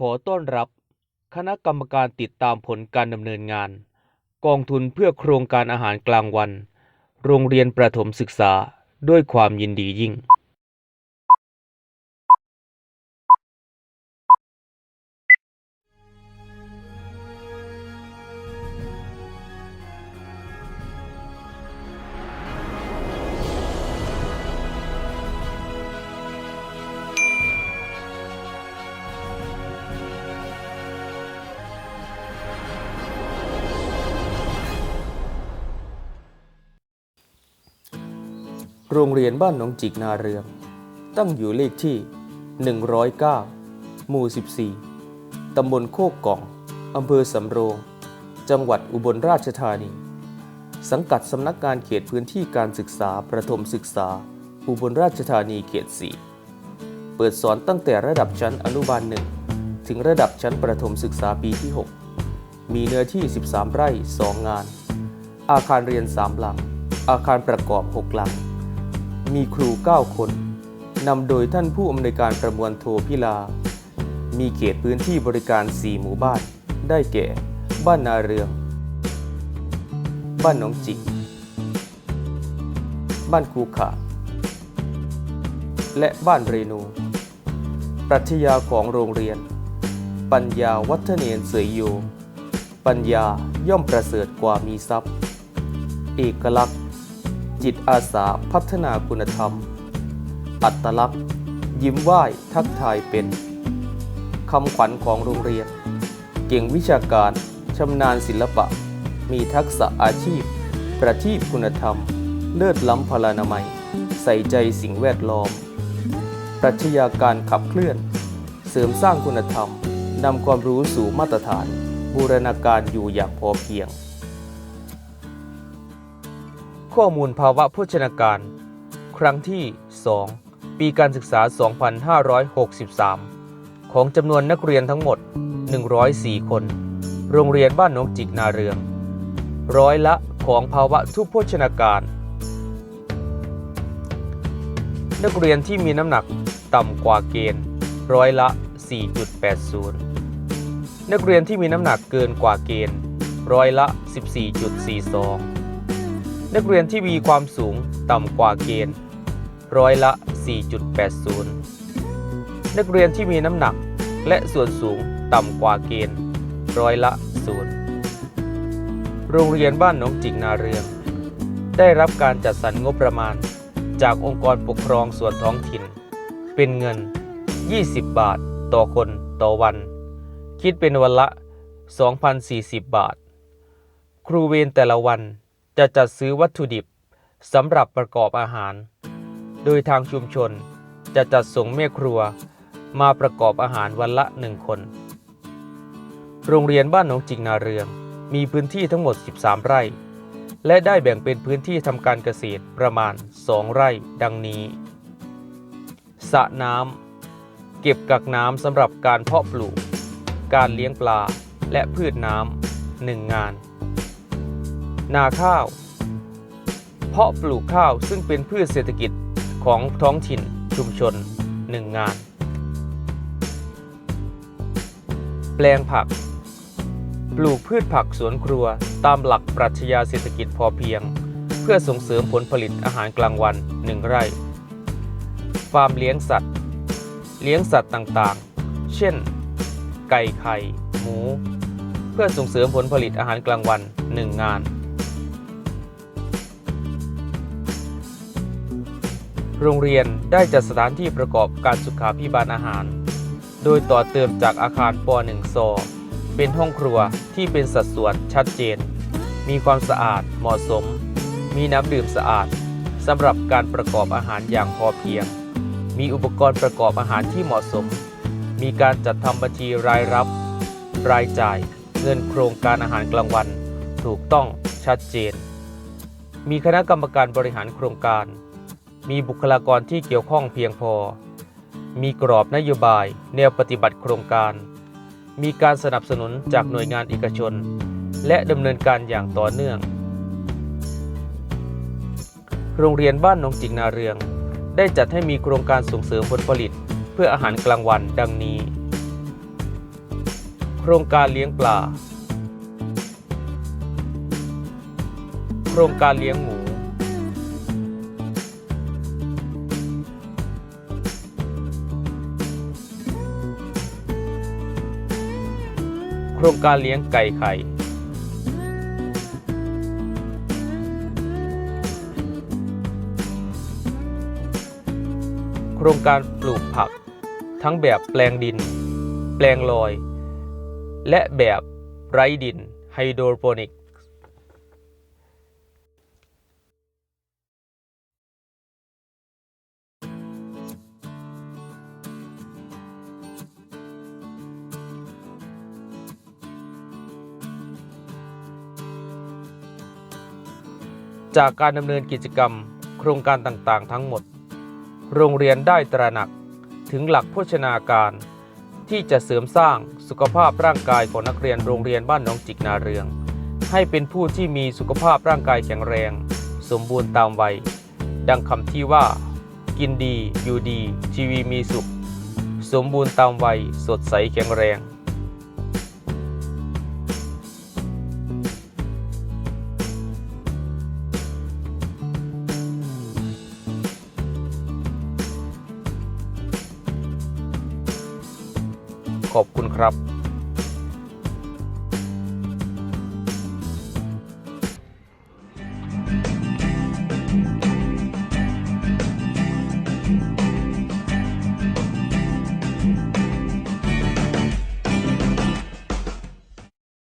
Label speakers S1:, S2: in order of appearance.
S1: ขอต้อนรับคณะกรรมการติดตามผลการดำเนินงาน กองทุนเพื่อโครงการอาหารกลางวัน โรงเรียนประถมศึกษาด้วยความยินดียิ่ง โรงเรียนบ้านหนองจิกนาเรือง ตั้งอยู่เลขที่ 109 หมู่ 14 ตำบลโคกกล่อง อำเภอสำโรง จังหวัดอุบลราชธานี สังกัดสำนักงานเขตพื้นที่การศึกษาประถมศึกษา อุบลราชธานีเขต 4 เปิดสอนตั้งแต่ระดับชั้นอนุบาลหนึ่งถึงระดับชั้นประถมศึกษาปีที่ 6 มีเนื้อที่ 13 ไร่ 2 งาน อาคารเรียน 3 หลัง อาคารประกอบ 6 หลัง มีครู 9 คนนำโดยท่านผู้อำนวยการประมวลโทพิลา มีเขตพื้นที่บริการ 4 หมู่บ้าน ได้แก่ บ้านนาเรือง บ้านหนองจิก บ้านคูขา และบ้านเรนู ปรัชญาของโรงเรียน ปัญญาวัฒเนนเสยโย ปัญญาย่อมประเสริฐกว่ามีทรัพย์ เอกลักษณ์ จิตอาสาพัฒนาคุณธรรม อัตลักษณ์ ยิ้มไหว้ทักทายเป็นคำขวัญของโรงเรียน เก่งวิชาการชำนาญศิลปะ มีทักษะอาชีพ ประทีปคุณธรรม เลิศล้ำพลานามัย ใส่ใจสิ่งแวดล้อม ปรัชญาการขับเคลื่อน เสริมสร้างคุณธรรมนำความรู้สู่มาตรฐาน บูรณาการอยู่อย่างพอเพียง ข้อมูลภาวะโภชนาการ ครั้งที่ 2 ปีการศึกษา 2563 ของจำนวนนักเรียนทั้งหมด 104 คน โรงเรียนบ้านนงจิกนาเรือง ร้อยละของภาวะทุพโภชนาการ นักเรียนที่มีน้ำหนักต่ำกว่าเกณฑ์ ร้อยละ 4.80 นักเรียนที่มีน้ำหนักเกินกว่าเกณฑ์ ร้อยละ 14.42 นักเรียนที่มีความสูงต่ำกว่าเกณฑ์ร้อยละ 4.80 นักเรียนที่มีน้ำหนักและส่วนสูงต่ำกว่าเกณฑ์ร้อยละ0โรงเรียนบ้านหนองจิกนาเรือง ได้รับการจัดสรรงบประมาณจากองค์กรปกครองส่วนท้องถิ่น เป็นเงิน 20 บาทต่อคนต่อวัน คิดเป็นวันละ 2,040 บาท ครูเวรแต่ละวัน จะจัดซื้อวัตถุดิบสำหรับประกอบอาหาร โดยทางชุมชนจะจัดส่งแม่ครัวมาประกอบอาหารวันละหนึ่งคน โรงเรียนบ้านหนองจิกนาเรือง มีพื้นที่ทั้งหมด 13 ไร่ และได้แบ่งเป็นพื้นที่ทำการเกษตรประมาณ 2 ไร่ดังนี้ สระน้ำ เก็บกักน้ำสำหรับการเพาะปลูก การเลี้ยงปลาและพืชน้ำหนึ่งงาน นาข้าว เพาะปลูกข้าวซึ่งเป็นพืชเศรษฐกิจของท้องถิ่นชุมชนหนึ่งงาน แปลงผัก ปลูกพืชผักสวนครัวตามหลักปรัชญาเศรษฐกิจพอเพียง เพื่อส่งเสริมผลผลิตอาหารกลางวันหนึ่งไร่ ฟาร์มเลี้ยงสัตว์ เลี้ยงสัตว์ต่างๆ เช่น ไก่ไข่ หมู เพื่อส่งเสริมผลผลิตอาหารกลางวันหนึ่งงาน โรงเรียนได้จัดสถานที่ประกอบการสุขาพิบาลอาหาร โดยต่อเติมจากอาคารป .1 ซอเป็นห้องครัวที่เป็นสัดส่วนชัดเจน มีความสะอาดเหมาะสม มีน้ำดื่มสะอาดสำหรับการประกอบอาหารอย่างพอเพียง มีอุปกรณ์ประกอบอาหารที่เหมาะสม มีการจัดทำบัญชีรายรับ รายจ่าย เงินโครงการอาหารกลางวัน ถูกต้องชัดเจน มีคณะกรรมการบริหารโครงการ มีบุคลากรที่เกี่ยวข้องเพียงพอ มีกรอบนโยบาย แนวปฏิบัติโครงการ มีการสนับสนุนจากหน่วยงานเอกชน และดำเนินการอย่างต่อเนื่อง โรงเรียนบ้านหนองจิกนาเรือง ได้จัดให้มีโครงการส่งเสริมผลผลิต เพื่ออาหารกลางวันดังนี้ โครงการเลี้ยงปลา โครงการเลี้ยงหมู รงการเลี้ยงไก่ไข่ โครงการปลูกผัก ทั้งแบบแปลงดิน แปลงลอย และแบบไร้ดินไฮโดรโปนิก จากการดำเนินกิจกรรม โครงการต่างๆ ทั้งหมด โรงเรียนได้ตระหนักถึงหลักโภชนาการ ที่จะเสริมสร้างสุขภาพร่างกายของนักเรียนโรงเรียนบ้านหนองจิกนาเรือง ให้เป็นผู้ที่มีสุขภาพร่างกายแข็งแรง สมบูรณ์ตามวัย ดังคำที่ว่า กินดี อยู่ดี ชีวีมีสุข สมบูรณ์ตามวัย สดใสแข็งแรง ขอบคุณครับ